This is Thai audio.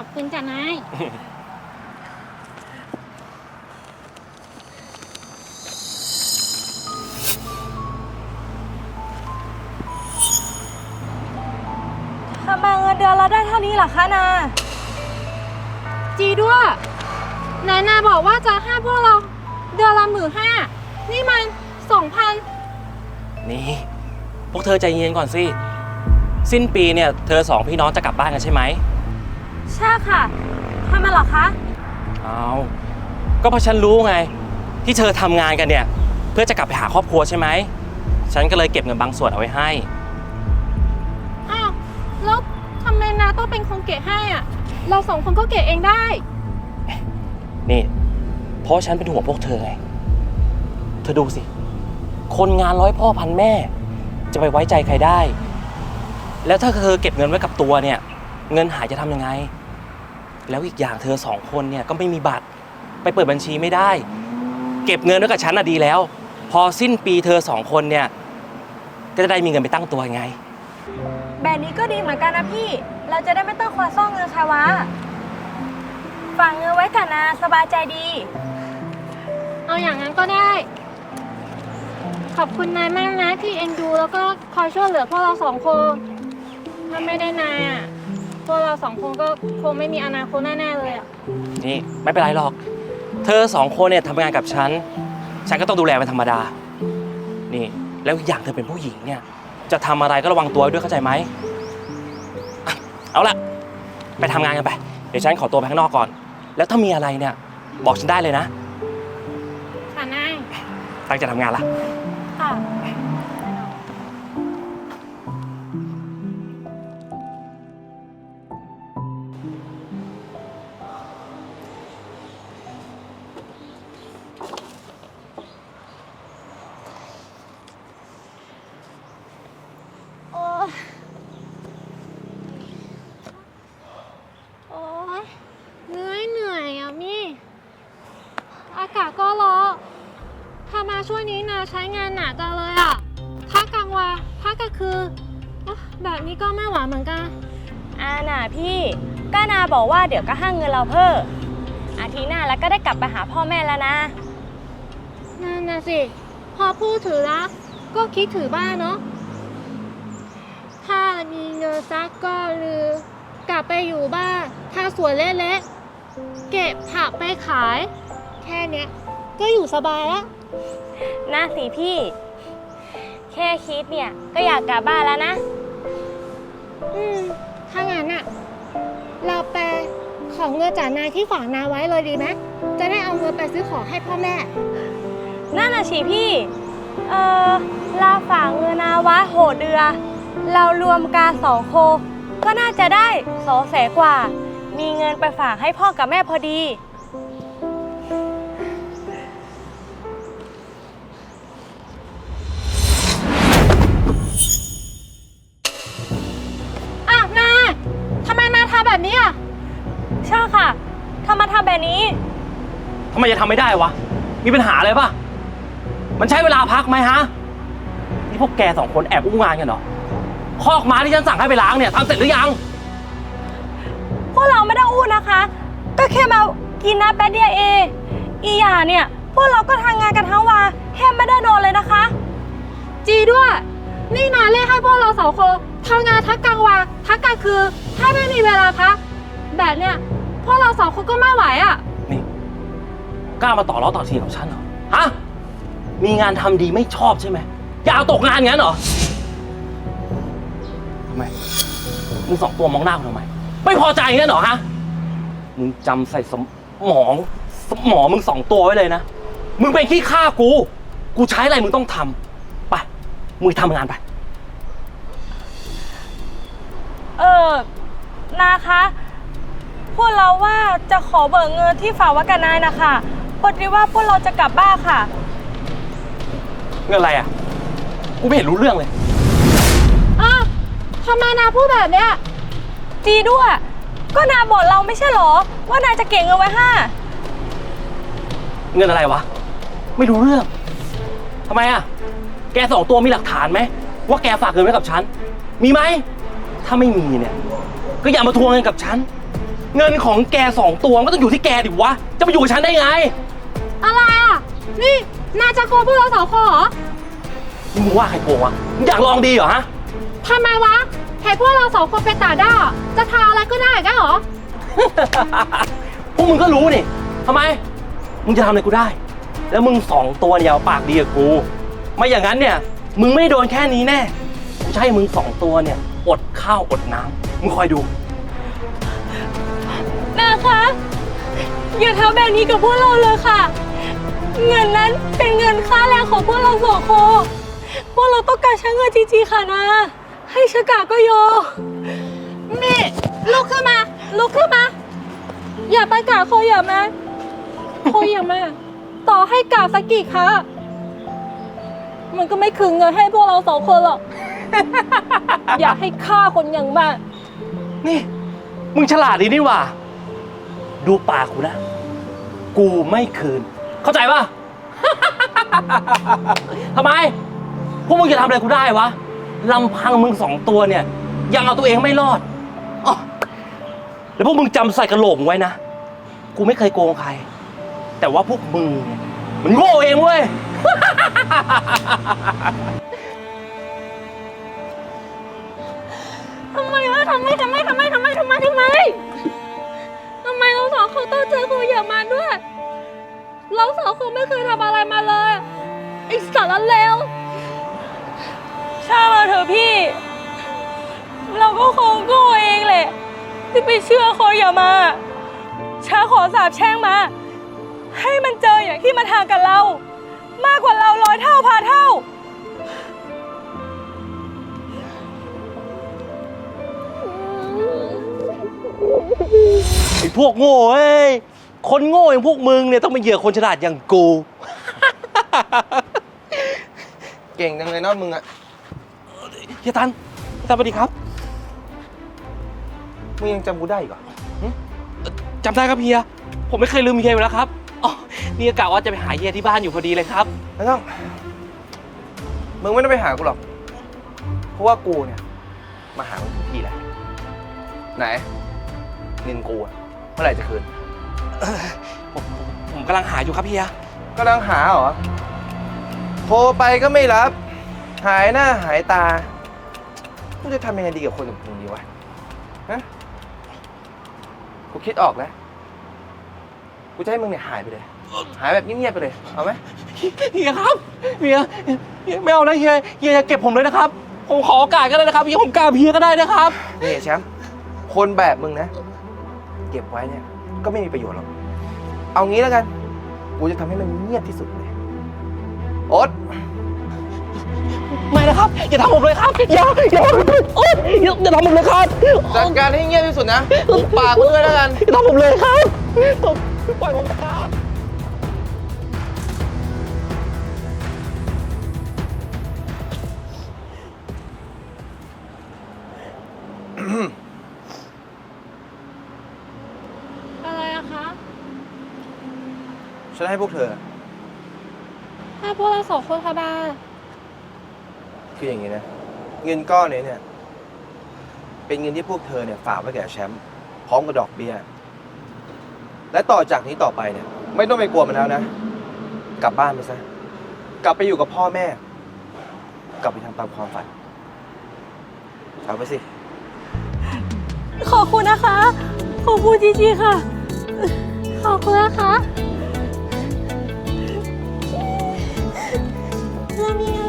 อบคุณจ้ะนาย ทำไมเงินเดือนเราได้เท่านี้ล่ะคะนาจีด้วยนายนาบอกว่าจะให้พวกเราเดือนละหมื่นห้า นี่มันสองพัน นี่ พวกเธอใจเย็นก่อนสิ สิ้นปีเนี่ย เธอสองพี่น้องจะกลับบ้านกันใช่ไหม ใช่ค่ะทำไมเหรอคะ เอาก็เพราะฉันรู้ไง ที่เธอทำงานกันเนี่ย เพื่อจะกลับไปหาครอบครัวใช่ไหม ฉันก็เลยเก็บเงินบางส่วนเอาไว้ให้ อ้าว แล้วทำไมนาต้องเป็นคนเกะให้อะ เราสองคนก็เกะเองได้ นี่ เพราะฉันเป็นห่วงพวกเธอไง เธอดูสิ คนงานร้อยพ่อพันแม่ จะไปไว้ใจใครได้ แล้วถ้าเธอเก็บเงินไว้กับตัวเนี่ย เงินหายจะทำยังไง แล้วอีกอย่างเธอสองคนเนี่ยก็ไม่มีบัตร ไปเปิดบัญชีไม่ได้ เก็บเงินไว้กับฉันอะดีแล้ว พอสิ้นปีเธอสองคนเนี่ยก็จะได้มีเงินไปตั้งตัวไง แบบนี้ก็ดีเหมือนกันนะพี่ เราจะได้ไม่ต้องคอยซ่องเงินใครวะฝากเงินไว้กันนะสบายใจดี เอาอย่างนั้นก็ได้ ขอบคุณนายมากนะที่เอ็นดู แล้วก็คอยช่วยเหลือพวกเราสองคนถ้าไม่ได้นายอะ พวกเราสองคนก็คงไม่มีอนาคตแน่ๆเลยอะนี่ไม่เป็นไรหรอก เธอสองคนเนี่ยทำงานกับฉัน ฉันก็ต้องดูแลเป็นธรรมดา นี่ แล้วอีกอย่างเธอเป็นผู้หญิงเนี่ย จะทำอะไรก็ระวังตัวไว้ด้วยเข้าใจไหมอะเอาละไปทำงานกันไป เดี๋ยวฉันขอตัวไปข้างนอกก่อน แล้วถ้ามีอะไรเนี่ย บอกฉันได้เลยนะ ค่ะนายตั้งใจทำงานละ ค่ะ ใช้งานหนักจังเลยอะพักกลางวันพักกลางคืนอะแบบนี้ก็ไม่ไหวเหมือนกัน อาน่ะพี่ก็นาบอกว่าเดี๋ยวก็ให้เงินเราเพิ่มอาทิตย์หน้าแล้วก็ได้กลับไปหาพ่อแม่แล้วนะ นั่นนะสิ พอพูดถือละก็คิดถือบ้านเนาะ ถ้ามีเงินสักก็หรือกลับไปอยู่บ้าน ถ้าสวนเละๆเก็บผักไปขาย แค่เนี้ยก็อยู่สบายแล้ว น่าสิพี่ แค่คิดเนี่ย ก็อยากกลับบ้านแล้วนะ อืม ถ้างั้นอะเราไปของเงินจากนายที่ฝากนาไว้เลยดีไหมจะได้เอาเงินไปซื้อของให้พ่อแม่ นั่นน่ะสิพี่ เออลาฝากเงินนาวะโหเดือ เรารวมกาสองโค ก็น่าจะได้สองแสนกว่า มีเงินไปฝากให้พ่อกับแม่พอดี ไมจะทำไม่ได้วะ มีปัญหาอะไรปะมันใช้เวลาพักไหมฮะ นี่พวกแกสองคนแอบอุ้มงานกันเหรอ คอกม้าที่ฉันสั่งให้ไปล้างเนี่ยทำเสร็จหรือยัง พวกเราไม่ได้อู้นะคะ ก็แค่มากินน้ำแป๊บเดียวเองอีหยาเนี่ย พวกเราก็ทำงานกันทั้งวันแทบไม่ได้นอนเลยนะคะ จีด้วย นี่นาเรียกให้พวกเราสองคนทำงานทั้งกลางวันทั้งกลางคืนถ้าไม่มีเวลาพักแบบเนี้ยพวกเราสองคนก็ไม่ไหวอะนี่ กล้ามาต่อล้อต่อทีกับฉันเหรอ ฮะ มีงานทำดีไม่ชอบใช่ไหมอยากเอาตกงานงั้นเหรอทำไม มึงสองตัวมองหน้ากูทำไม ไม่พอใจงั้นเหรอฮะ มึงจำใส่สมอง สมองมึงสองตัวไว้เลยนะ มึงเป็นขี้ข้ากู กูใช้อะไรมึงต้องทำไป มึงทำงานไป เออนาคะ พวกเราว่าจะขอเบิกเงินที่ฝากไว้กับนายนะคะ พอดีว่าพวกเราจะกลับบ้านค่ะ เงินอะไรอะ กูไม่เห็นรู้เรื่องเลย อ้าวทำไมนาพูดแบบเนี้ยจีด้วย ก็นาบอกเราไม่ใช่เหรอ ว่านายจะเก่งเงินไว้ห้า เงินอะไรวะ ไม่รู้เรื่อง ทำไมอะ แกสองตัวมีหลักฐานไหม ว่าแกฝากเงินไว้กับฉัน มีไหม ถ้าไม่มีเนี่ย ก็อย่ามาทวงเงินกับฉัน เงินของแกสองตัวมันก็ต้องอยู่ที่แกดิวะ จะมาอยู่กับฉันได้ไง อะไรอะ นี่นายจะโกงพวกเราสองคนเหรอมึงว่าใครโกงวะมึงอยากลองดีเหรอฮะ ทำไมวะเห็นพวกเราสองคนเป็นต่างด้าวอะจะทาอะไรก็ได้กันเหรอ พวกมึงก็รู้นี่ทำไม มึงจะทำอะไรกูได้ แล้วมึงสองตัวเนี่ยเอาปากดีกับกู ไม่อย่างนั้นเนี่ย มึงไม่โดนแค่นี้แน่ กูจะให้มึงสองตัวเนี่ยอดข้าวอดน้ำมึงคอยดู นะคะ อย่าทำแบบนี้กับพวกเราเลยค่ะ เงินนั้นเป็นเงินค่าแรงของพวกเราสองคนพวกเราต้องการใช้เงินจริงๆค่ะนะ ให้ชะกาก็โยนี่ลุกขึ้นมา ลุกขึ้นมา อย่าไปกาโคอย่ามาโคอย่ามา ต่อให้กาสักกี่ครั้งมันก็ไม่คืนเงินให้พวกเราสองคนหรอก อย่าให้ฆ่าคนอย่างมากนี่ มึงฉลาดดีนี่หว่า ดูปากกูนะ กูไม่คืน เข้าใจปะ ทำไม พวกมึงจะทำอะไรกูได้วะลำพังมึงสองตัวเนี่ย ยังเอาตัวเองไม่รอดอ้อแล้วพวกมึงจำใส่กระโหลกมึงไว้นะ กูไม่เคยโกงใคร แต่ว่าพวกมึงเนี่ยมันโง่เองเว้ย ทำไมวะทำไมทำไมทำไมทำไมทำไมทำไมทำไมเราสองคนต้องเจอครูอย่ามาด้วย เราสองคนไม่เคยทำอะไรมาเลยไอ้สารเลวช่างมาเถอะพี่ เราก็คงโง่เองแหละที่ไปเชื่อคนอย่ามาช้าขอสาบแช่งมา ให้มันเจออย่างที่มันทางกับเรา มากกว่าเราร้อยเท่าพาเท่า ไอ้พวกโง่เอ้ย คนโง่อย่างพวกมึงเนี่ยต้องมาเหยื่อคนฉลาดอย่างกู เก่งจังเลยเนาะมึงอะเฮียตันเฮียตันสวัสดีครับมึงยังจำกูได้อีกเหรอจำได้ครับเฮีย ผมไม่เคยลืมเฮียอยู่แล้วครับอ๋อนี่กะว่าจะไปหาเฮียที่บ้านอยู่พอดีเลยครับ ไม่ต้อง มึงไม่ต้องไปหากูหรอก เพราะว่ากูเนี่ย มาหามึงทุกทีแหละ ไหนเงินกูอะเมื่อไหร่จะคืน ผมผมกำลังหาอยู่ครับเฮีย กำลังหาเหรอ โทรไปก็ไม่รับ หายหน้าหายตากูจะทำยังไงดีกับคนอย่างมึงดีวะฮะกูคิดออกแล้ว กูจะให้มึงเนี่ยหายไปเลย หายแบบเงียบๆไปเลย เอาไหมเฮียครับเฮียเฮียไม่เอานะเฮียเฮียอย่าเก็บผมเลยนะครับ ผมขอโอกาสก็ได้นะครับเฮียผมกราบเฮียก็ได้นะครับ นี่แชมป์ คนแบบมึงนะ เก็บไว้เนี่ย ก็ไม่มีประโยชน์หรอก เอางี้แล้วกัน กูจะทำให้มันเงียบที่สุดเลยโอ๊ตไม่นะครับ อย่าทำผมเลยครับ อย่าอย่าโอ๊ยอย่าอย่าทำผมเลยครับจัดการให้เงียบที่สุดนะหุบปากกูด้วยแล้วกัน อย่าทำผมเลยครับปล่อยผมครับ ฉันให้พวกเธอ ถ้าพวกเราสองคนทำมาคืออย่างนี้นะ เงินก้อนนี้เนี่ย เป็นเงินที่พวกเธอเนี่ยฝากไว้แก่แชมป์พร้อมกับดอกเบี้ย และต่อจากนี้ต่อไปเนี่ย ไม่ต้องไปกลัวมันแล้วนะ กลับบ้านไปซะ กลับไปอยู่กับพ่อแม่ กลับไปทำตามความฝันเอาไปสิ ขอบคุณนะคะ ขอบคุณจริงๆค่ะ ขอบคุณนะคะ เรามีเงิน